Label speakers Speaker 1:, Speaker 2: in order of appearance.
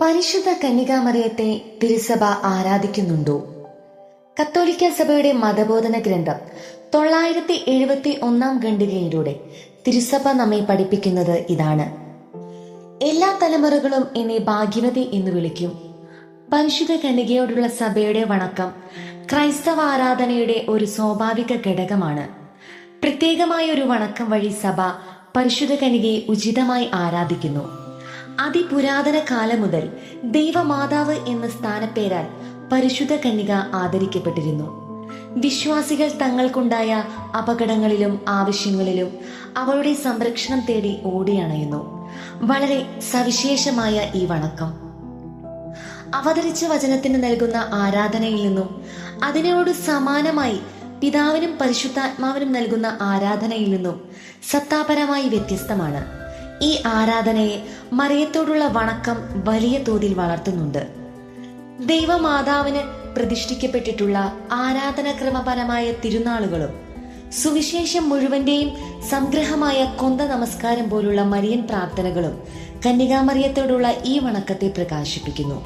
Speaker 1: പരിശുദ്ധ കന്യകാമറിയത്തെ തിരുസഭ ആരാധിക്കുന്നുണ്ടോ? കത്തോലിക്ക സഭയുടെ മതബോധന ഗ്രന്ഥം തൊള്ളായിരത്തി എഴുപത്തി ഒന്നാം ഖണ്ഡികയിലൂടെ തിരുസഭ നമ്മെ പഠിപ്പിക്കുന്നത് ഇതാണ്. എല്ലാ തലമുറകളും എന്നെ ഭാഗ്യവതി എന്ന് വിളിക്കും. പരിശുദ്ധ കന്യകയോടുള്ള സഭയുടെ വണക്കം ക്രൈസ്തവ ആരാധനയുടെ ഒരു സ്വാഭാവിക ഘടകമാണ്. പ്രത്യേകമായ ഒരു വണക്കം വഴി സഭ പരിശുദ്ധ കനികയെ ഉചിതമായി ആരാധിക്കുന്നു. അതിപുരാതന കാലം മുതൽ ദൈവമാതാവ് എന്ന സ്ഥാനപ്പേരാൽ പരിശുദ്ധ കന്യക ആദരിക്കപ്പെട്ടിരുന്നു. വിശ്വാസികൾ തങ്ങൾക്കുണ്ടായ അപകടങ്ങളിലും ആവശ്യങ്ങളിലും അവളുടെ സംരക്ഷണം തേടി ഓടിയണയുന്നു. വളരെ സവിശേഷമായ ഈ വണക്കം. അവതരിച്ച വചനത്തിന് നൽകുന്ന ആരാധനയിൽ നിന്നും അതിനോട് സമാനമായി പിതാവിനും പരിശുദ്ധാത്മാവിനും നൽകുന്ന ആരാധനയിൽ നിന്നും സത്താപരമായി വ്യത്യസ്തമാണ്. ഈ ആരാധനയെ മറിയത്തോടുള്ള വണക്കം വലിയ തോതിൽ വളർത്തുന്നുണ്ട്. ദൈവമാതാവിന് പ്രതിഷ്ഠിക്കപ്പെട്ടിട്ടുള്ള ആരാധനാക്രമപരമായ തിരുനാളുകളും സുവിശേഷം മുഴുവന്റെയും സംഗ്രഹമായ കൊന്ത നമസ്കാരം പോലുള്ള മരിയൻ പ്രാർത്ഥനകളും കന്യകാമറിയത്തോടുള്ള ഈ വണക്കത്തെ പ്രകാശിപ്പിക്കുന്നു.